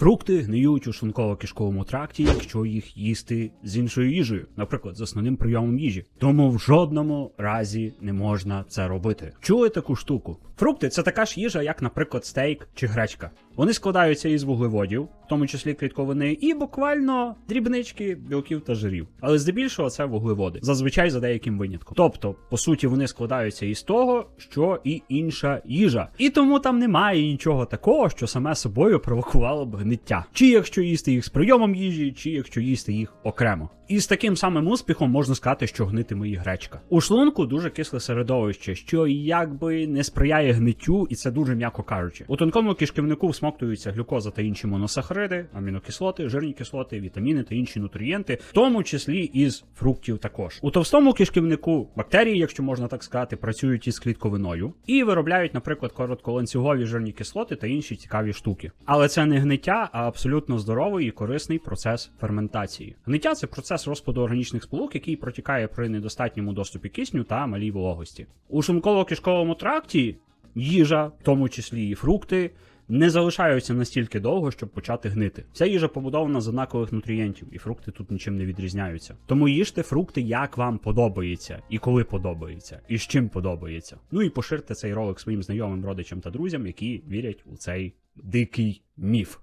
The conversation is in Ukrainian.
Фрукти гниють у шлунково-кишковому тракті, якщо їх їсти з іншою їжею, наприклад, з основним прийомом їжі. Тому в жодному разі не можна це робити. Чули таку штуку? Фрукти це така ж їжа, як, наприклад, стейк чи гречка. Вони складаються із вуглеводів, в тому числі клітковини, і буквально дрібнички білків та жирів. Але здебільшого це вуглеводи, зазвичай за деяким винятком. Тобто, по суті, вони складаються із того, що і інша їжа. І тому там немає нічого такого, що саме собою провокувало б гниття. Чи якщо їсти їх з прийомом їжі, чи якщо їсти їх окремо. І з таким самим успіхом можна сказати, що гнитиме і гречка. У шлунку дуже кисле середовище, що якби не сприяє гниттю, і це дуже м'яко кажучи. У тонкому кишківнику всмоктуються глюкоза та інші моносахариди, амінокислоти, жирні кислоти, вітаміни та інші нутрієнти, в тому числі із фруктів також. У товстому кишківнику бактерії, якщо можна так сказати, працюють із клітковиною і виробляють, наприклад, коротколанцюгові жирні кислоти та інші цікаві штуки. Але це не гниття, а абсолютно здоровий і корисний процес ферментації. Гниття це процес розпаду органічних сполук, який протікає при недостатньому доступі кисню та малій вологості. У шлунково-кишковому тракті їжа, в тому числі і фрукти. Не залишаються настільки довго, щоб почати гнити. Ця їжа побудована з однакових нутрієнтів, і фрукти тут нічим не відрізняються. Тому їжте фрукти, як вам подобається, і коли подобається, і з чим подобається. Ну і поширте цей ролик своїм знайомим, родичам та друзям, які вірять у цей дикий міф.